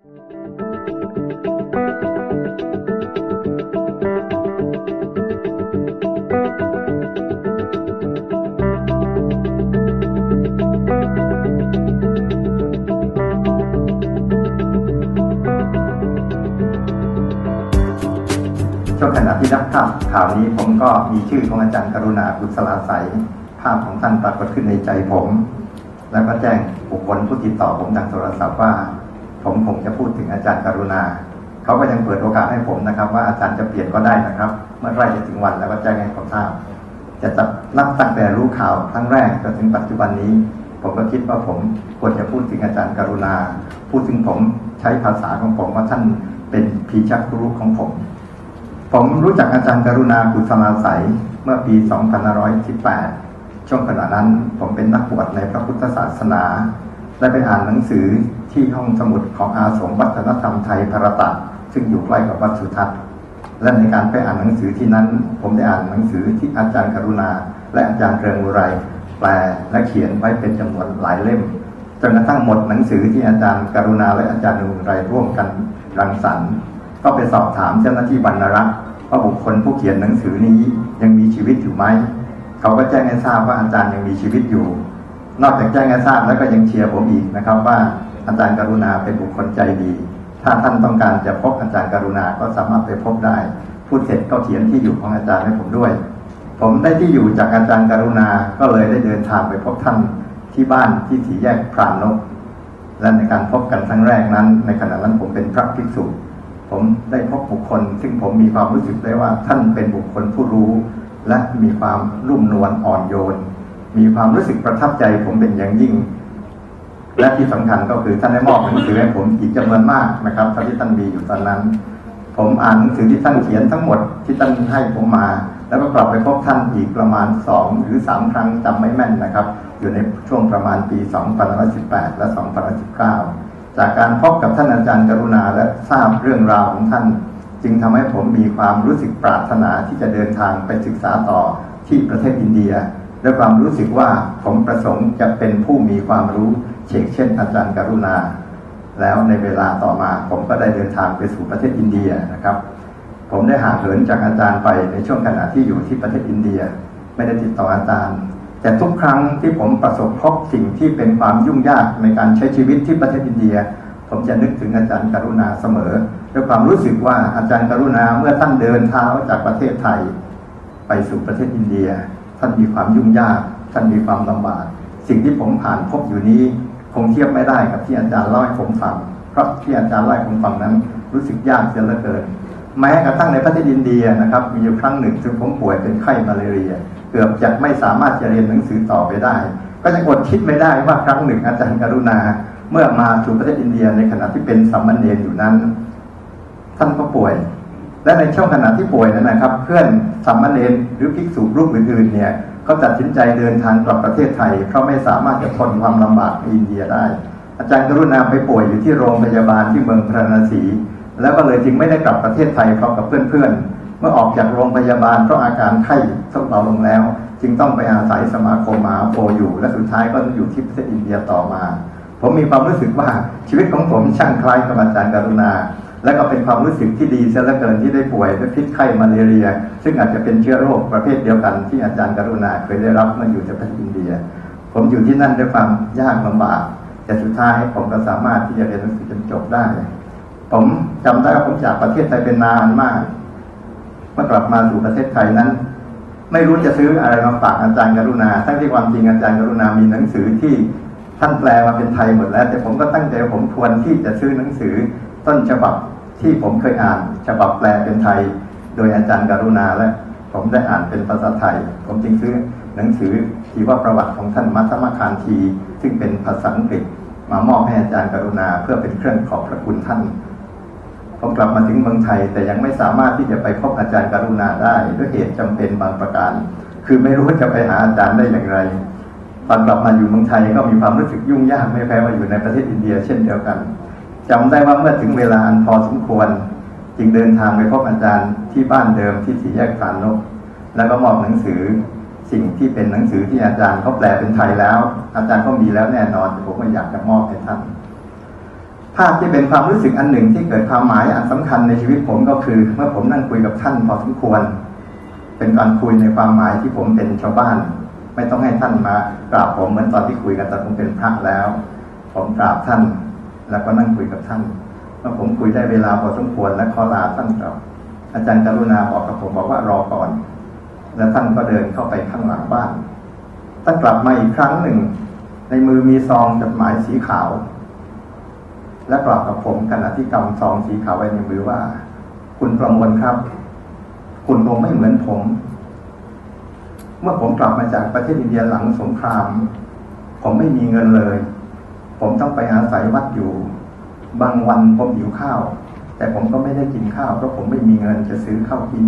ช่วงขณะที่รับภาพข่าวนี้ผมก็มีชื่อของอาจารย์กรุณาบุษลาใสยภาพของท่านปรากฏขึ้นในใจผม แล้วก็แจ้งบุคคลผู้ติดต่อผมทางโทรศัพท์ว่า ผมคงจะพูดถึงอาจารย์กรุณา เขาก็ยังเปิดโอกาสให้ผมนะครับ ว่าอาจารย์จะเปลี่ยนก็ได้นะครับ เมื่อใกล้จะถึงวันแล้วก็แจ้งให้ผมทราบจะจับนับตั้งแต่รู้ข่าวครั้งแรกจนถึงปัจจุบันนี้ ผมก็คิดว่าผมควรจะพูดถึงอาจารย์กรุณา พูดถึงผมใช้ภาษาของผมว่าท่านเป็นพีชักรู้ของผม ผมรู้จักอาจารย์กรุณากุศลาใสยเมื่อปี2518ช่วงขณะนั้นผมเป็นนักบวชในพระพุทธศาสนา และไปอ่านหนังสือที่ห้องสมุดของอาสมวัฒนธรรมไทยพระตะซึ่งอยู่ใกล้กับวัดสุทัศน์ และในการไปอ่านหนังสือที่นั้น ผมได้อ่านหนังสือที่อาจารย์กรุณา และอาจารย์เรืองอุไรแปลและเขียนไว้เป็นจำนวนหลายเล่มจนกระทั่งหมดหนังสือที่อาจารย์กรุณาและอาจารย์องอุไรร่วมกันรังสรรค์ก็ไปสอบถามเจ้าหน้าที่บรรณรักษ์ว่าบุคคลผู้เขียนหนังสือนี้ยังมีชีวิตอยู่ไหม เขาก็แจ้งให้ทราบว่าอาจารย์ยังมีชีวิตอยู่ นอกจากแจ้งให้ทราบแล้วก็ยังเชียร์ผมอีกนะครับ ว่าอาจารย์กรุณาเป็นบุคคลใจดี ถ้าท่านต้องการจะพบอาจารย์กรุณาก็สามารถไปพบได้ พูดเสร็จก็เขียนที่อยู่ของอาจารย์ให้ผมด้วย ผมได้ที่อยู่จากอาจารย์กรุณา ก็เลยได้เดินทางไปพบท่านที่บ้านที่สีแยกพรานนก และในการพบกันครั้งแรกนั้น ในขณะนั้นผมเป็นพระภิกษุผมได้พบบุคคล ซึ่งผมมีความรู้สึกได้ว่าท่านเป็นบุคคลผู้รู้ และมีความรุ่มนวลอ่อนโยน มีความรู้สึกประทับใจผมเป็นอย่างยิ่ง และที่สำคัญก็คือท่านได้มอบหนังสือให้ผมอีกจำนวนมากนะครับเท่าที่ท่านมีอยู่ตอนนั้น ผมอ่านหนังสือที่ท่านเขียนทั้งหมดที่ท่านให้ผมมา แล้วก็กลับไปพบท่านอีกประมาณสองหรือสามครั้งจำไม่แม่นนะครับ อยู่ในช่วงประมาณปี2518 และ 2019 จากการพบกับท่านอาจารย์กรุณาและทราบเรื่องราวของท่าน จึงทำให้ผมมีความรู้สึกปรารถนาที่จะเดินทางไปศึกษาต่อที่ประเทศอินเดีย ด้วยความรู้สึกว่าผมประสงค์จะเป็นผู้มีความรู้เช่นเช่นอาจารย์กรุณา แล้วในเวลาต่อมาผมก็ได้เดินทางไปสู่ประเทศอินเดียนะครับ ผมได้ห่างเหินจากอาจารย์ไปในช่วงขณะที่อยู่ที่ประเทศอินเดีย ไม่ได้ติดต่ออาจารย์ แต่ทุกครั้งที่ผมประสบพบสิ่งที่เป็นความยุ่งยากในการใช้ชีวิตที่ประเทศอินเดีย ผมจะนึกถึงอาจารย์กรุณาเสมอด้วยความรู้สึกว่าอาจารย์กรุณาเมื่อท่านเดินเท้าจากประเทศไทย ไปสู่ประเทศอินเดีย ท่านมีความยุ่งยาก ท่านมีความลำบาก สิ่งที่ผมผ่านพบอยู่นี้คงเทียบไม่ได้กับที่อาจารย์เล่าให้ผมฟัง เพราะที่อาจารย์เล่าให้ผมฟังนั้น รู้สึกยากเสียเหลือเกิน แม้กระทั่งในประเทศอินเดียนะครับ มีอยู่ครั้งหนึ่งซึ่งผมป่วยเป็นไข้มาลเรีย เกือบจะไม่สามารถจะเรียนหนังสือต่อไปได้ ก็ยังอดคิดไม่ได้ว่าครั้งหนึ่งอาจารย์กรุณา เมื่อมาสู่ประเทศอินเดียในขณะที่เป็นสัมมเนรอยู่นั้น ท่านก็ป่วย และในช่วงขณะที่ป่วยนั้นนะครับ เพื่อนสัมมเนรหรือภิกษุรูปอื่นๆเนี่ยก็ตัดสินใจเดินทางกลับประเทศไทย เพราะไม่สามารถจะทนความลำบากในอินเดียได้ อาจารย์กรุณาไปป่วยอยู่ที่โรงพยาบาลที่เมืองพราณสีแล้วก็เลยจึงไม่ได้กลับประเทศไทยพร้อมกับเพื่อนๆ เมื่อออกจากโรงพยาบาลเพราะอาการไข้ทรุเบาลงแล้ว จึงต้องไปอาศัยสมาคมมาโพอยู่ และสุดท้ายก็อยู่ที่ประเทศอินเดียต่อมา ผมมีความรู้สึกว่าชีวิตของผมช่างคล้ายกับอาจารย์กรุณา และก็เป็นความรู้สึกที่ดีเสียเหลือเกินที่ได้ป่วยด้วยพิษไข้มาลเรีย ซึ่งอาจจะเป็นเชื้อโรคประเภทเดียวกันที่อาจารย์กรุณาเคยได้รับเมื่ออยู่ในประเทศอินเดีย ผมอยู่ที่นั่นด้วยความยากลำบากแต่สุดท้ายผมก็สามารถที่จะเรียนหนังสือจนจบได้ ผมจำได้ว่าผมจากประเทศไทยเป็นนานมากเมื่อกลับมาสู่ประเทศไทยนั้น ไม่รู้จะซื้ออะไรมาฝากอาจารย์กรุณาทั้งที่ความจริงอาจารย์กรุณามีหนังสือที่ท่านแปลมาเป็นไทยหมดแล้ว แต่ผมก็ตั้งใจผมควรที่จะซื้อหนังสือต้นฉบับ ที่ผมเคยอ่านฉบับแปลเป็นไทย โดยอาจารย์กรุณาและ ผมได้อ่านเป็นภาษาไทย ผมจึงซื้อหนังสือที่ว่าประวัติของท่านมัตมคานที ซึ่งเป็นภาษาอังกฤษ มามอบให้อาจารย์กรุณาเพื่อเป็นเครื่องขอบพระคุณท่านผมกลับมาถึงเมืองไทย แต่ยังไม่สามารถที่จะไปพบอาจารย์กรุณาได้ด้วยเหตุจำเป็นบางประการ คือไม่รู้จะไปหาอาจารย์ได้อย่างไรตอนกลับมาอยู่เมืองไทยก็มีความรู้สึกยุ่งยากไม่แพ้ว่าอยู่ในประเทศอินเดีย เช่นเดียวกัน จำได้ว่าเมื่อถึงเวลาพอสมควร จึงเดินทางไปพบอาจารย์ที่บ้านเดิมที่สี่แยกฐานนก แล้วก็มอบหนังสือสิ่งที่เป็นหนังสือที่อาจารย์เขาแปลเป็นไทยแล้ว อาจารย์ก็มีแล้วแน่นอนแต่ผมก็อยากจะมอบให้ท่านภาพที่เป็นความรู้สึกอันหนึ่งที่เกิดความหมายอันสำคัญในชีวิตผมก็คือ เมื่อผมนั่งคุยกับท่านพอสมควร เป็นการคุยในความหมายที่ผมเป็นชาวบ้าน ไม่ต้องให้ท่านมากราบผมเหมือนตอนที่คุยกันตอนผมเป็นพระแล้ว ผมกราบท่าน แล้วก็นั่งคุยกับท่านเมื่อผมคุยได้เวลาพอสมควรและขอลาท่านกลับอาจารย์กรุณาบอกกับผมบอกว่ารอก่อน แล้วท่านก็เดินเข้าไปข้างหลังบ้านท่านกลับมาอีกครั้งหนึ่ง ในมือมีซองจดหมายสีขาว และกล่าวกับผมขณะที่กำซองสีขาวไว้ในมือว่า คุณประมวลครับ คุณคงไม่เหมือนผม เมื่อผมกลับมาจากประเทศอินเดียหลังสงคราม ผมไม่มีเงินเลย ผมต้องไปอาศัยวัดอยู่ บางวันผมหิวข้าว แต่ผมก็ไม่ได้กินข้าวเพราะผมไม่มีเงินจะซื้อข้าวกิน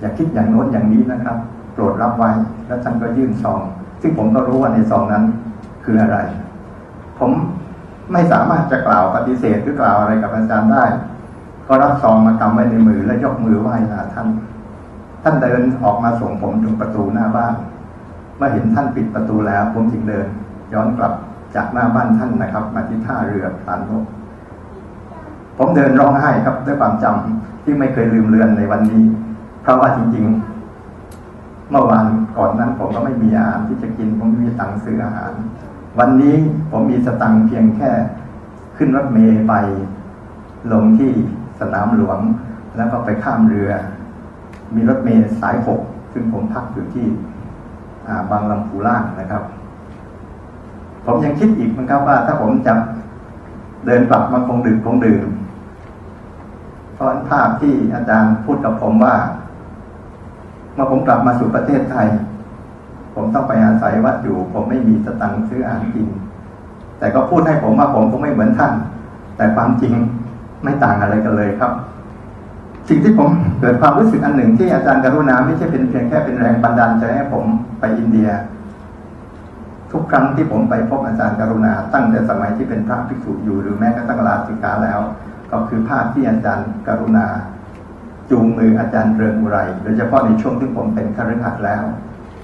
อย่าคิดอย่างโน้นอย่างนี้นะครับโปรดรับไว้แล้วท่านก็ยื่นซอง ซึ่งผมก็รู้ว่าในซองนั้นคืออะไร ผมไม่สามารถจะกล่าวปฏิเสธหรือกล่าวอะไรกับอาจารย์ได้ ก็รับซองมากำไว้ในมือและยกมือไหว้ลาท่าน ท่านเดินออกมาส่งผมถึงประตูหน้าบ้านเมื่อเห็นท่านปิดประตูแล้ว ผมจึงเดิน ย้อนกลับ จากหน้าบ้านท่านนะครับ มาที่ท่าเรือพานนกผมเดินร้องไห้ครับด้วยความจำที่ไม่เคยลืมเลือนในวันนี้ เพราะว่าจริง ๆ เมื่อวานก่อนนั้นผมก็ไม่มีอาหารที่จะกิน ผมไม่มีตังค์ซื้ออาหาร วันนี้ผมมีสตังค์เพียงแค่ ขึ้นรถเมล์ไป ลงที่สนามหลวง แล้วก็ไปข้ามเรือ มีรถเมล์สายหกซึ่งผมพักอยู่ที่บางลำพูล่างนะครับ ผมยังคิดอีกนะครับว่า ถ้าผมจะเดินกลับมาคงดื่มคงดื่มเพราะภาพที่อาจารย์พูดกับผมว่าเมื่อผมกลับมาสู่ประเทศไทย ผมต้องไปอาศัยวัดอยู่ ผมไม่มีสตังค์ซื้ออาหารกิน แต่ก็พูดให้ผมว่าผมคงไม่เหมือนท่าน แต่ความจริงไม่ต่างอะไรกันเลยครับ สิ่งที่ผมเกิดความรู้สึกอันหนึ่งที่อาจารย์กรุณาไม่ใช่เป็นเพียงแค่เป็นแรงบันดาลใจให้ผมไปอินเดีย ทุกครั้งที่ผมไปพบอาจารย์กรุณา ตั้งแต่สมัยที่เป็นพระภิกษุอยู่หรือแม้กระทั่งลาสิกาแล้ว ก็คือภาพที่อาจารย์กรุณา จูงมืออาจารย์เรืองอุไรโดยเฉพาะในช่วงที่ผมเป็นคฤหัสถ์แล้ว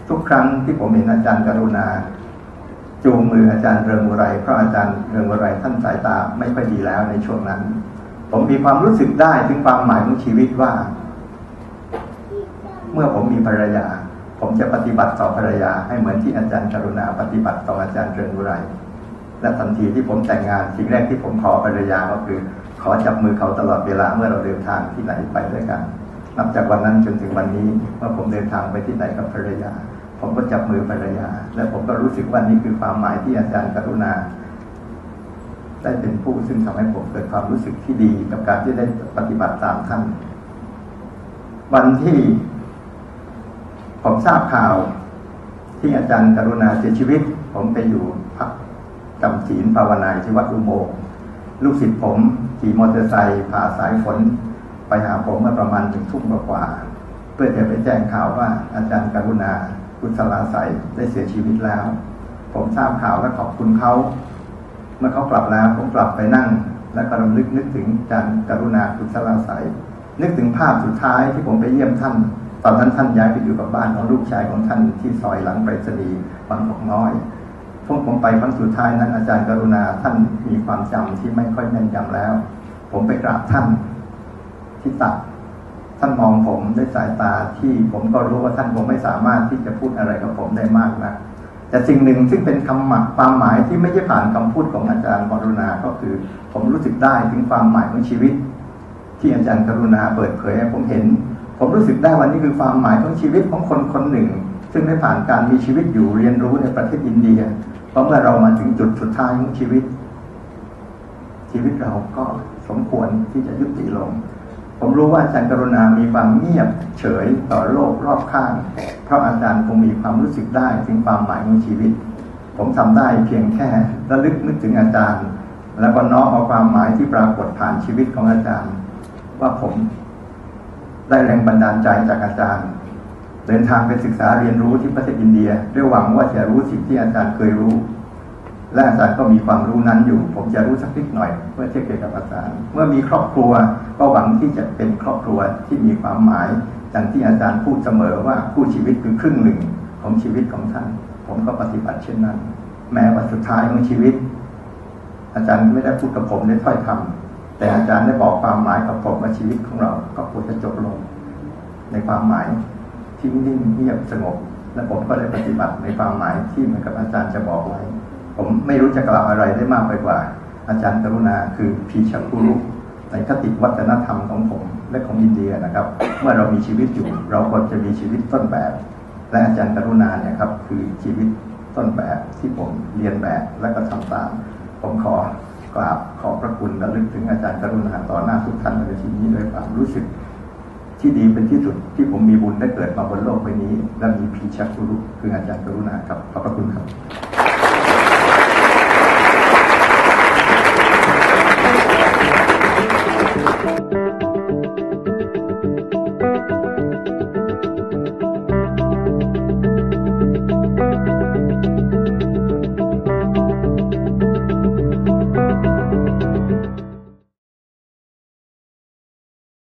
ทุกครั้งที่ผมเห็นอาจารย์กรุณา จูงมืออาจารย์เรืองอุไรเพราะอาจารย์เรืองอุไรท่านสายตาไม่ค่อยดีแล้วในช่วงนั้น ผมมีความรู้สึกได้ถึงความหมายของชีวิตว่า เมื่อผมมีภรรยา ผมจะปฏิบัติต่อภรรยาให้เหมือนที่อาจารย์กรุณาปฏิบัติต่ออาจารย์เรืองอุไรและทันทีที่ผมแต่งงานสิ่งแรกที่ผมขอภรรยาก็คือ ขอจับมือเขาตลอดเวลาเมื่อเราเดินทางที่ไหนไปด้วยกัน นับจากวันนั้นจนถึงวันนี้เมื่อผมเดินทางไปที่ไหนกับภรรยา ผมก็จับมือภรรยา และผมก็รู้สึกว่านี่คือความหมายที่อาจารย์กรุณา ได้เป็นผู้ซึ่งทำให้ผมเกิดความรู้สึกที่ดีกับการที่ได้ปฏิบัติตามท่านวันที่ ผมทราบข่าวที่อาจารย์กรุณาเสียชีวิต ผมไปอยู่พักจำศีลภาวนาที่วัดอุโมงลูกศิษย์ผมขี่มอเตอร์ไซค์ผ่าสายฝน ไปหาผมเมื่อประมาณถึงทุ่มกว่าเพื่อจะไปแจ้งข่าวว่าอาจารย์กรุณากุศลาใสได้เสียชีวิตแล้ว ผมทราบข่าวและขอบคุณเขาเมื่อเขากลับแล้วผมกลับไปนั่ง และก็รำลึกนึกถึงอาจารย์กรุณากุศลาใสนึกถึงภาพสุดท้ายที่ผมไปเยี่ยมท่าน ตอนนั้นท่านย้ายไปอยู่กับบ้านของลูกชายของท่านที่ซอยหลังไปรษณีย์บางกอกน้อยพวกผมไปครั้งสุดท้ายนั้นอาจารย์กรุณาท่านมีความจำที่ไม่ค่อยแม่นยำแล้ว ผมไปกราบท่านที่ตักท่านมองผมด้วยสายตาที่ผมก็รู้ว่าท่านคงไม่สามารถที่จะพูดอะไรกับผมได้มากนะแต่สิ่งหนึ่งซึ่งเป็นคำหมักความหมายที่ไม่ใช่ผ่านคำพูดของอาจารย์กรุณาก็คือ ผมรู้สึกได้ถึงความหมายของชีวิต ที่อาจารย์กรุณาเปิดเผยให้ผมเห็น ผมรู้สึกได้วันนี้คือความหมายของชีวิตของคนคนหนึ่ง ซึ่งได้ผ่านการมีชีวิตอยู่เรียนรู้ในประเทศอินเดียเพราะเมื่อเรามาถึงจุดสุดท้ายของชีวิต ชีวิตเราก็สมควรที่จะยุติลง ผมรู้ว่าอาจารย์กรุณามีความเงียบเฉยต่อโลกรอบข้าง เพราะอาจารย์คงมีความรู้สึกได้ถึงความหมายของชีวิต ผมทำได้เพียงแค่ระลึกนึกถึงอาจารย์ แล้วก็น้อมเอาความหมายที่ปรากฏผ่านชีวิตของอาจารย์ ว่าผม ได้แรงบันดาลใจจากอาจารย์ เดินทางไปศึกษาเรียนรู้ที่ประเทศอินเดียด้วยหวังว่าจะรู้สิ่งที่อาจารย์เคยรู้ และอาจารย์ก็มีความรู้นั้นอยู่ ผมจะรู้สักนิดหน่อยเพื่อเทียบเกี่ยวกับอาจารย์ เมื่อมีครอบครัวก็หวังที่จะเป็นครอบครัวที่มีความหมายดังที่อาจารย์พูดเสมอว่าคู่ชีวิตคือครึ่งหนึ่งของชีวิตของท่าน ผมก็ปฏิบัติเช่นนั้น แม้ว่าสุดท้ายของชีวิต อาจารย์ไม่ได้พูดกับผมในถ้อยคำ แต่อาจารย์ได้บอกความหมายกับผมว่าชีวิตของเรา ก็ควรจะจบลง ในความหมายที่นิ่งเงียบสงบ และผมก็ได้ปฏิบัติในความหมายที่เหมือนกับอาจารย์จะบอกไว้ ผมไม่รู้จะกล่าวอะไรได้มากไปกว่า อาจารย์กรุณาคือพีชกุรุในคติวัฒนธรรมของผมและของอินเดียนะครับ เมื่อเรามีชีวิตอยู่ เราควรจะมีชีวิตต้นแบบ และอาจารย์กรุณาเนี่ยครับคือชีวิตต้นแบบที่ผมเรียนแบบและก็ทำตาม ผมขอ กราบขอบพระคุณและลึกถึงอาจารย์กรุณาต่อหน้าทุกท่านในที่นี้ด้วยความรู้สึก ที่ดีเป็นที่สุดที่ผมมีบุญได้เกิดมาบนโลกใบนี้ และมีพีชักสุรุคืออาจารย์กรุณาครับขอบพระคุณครับ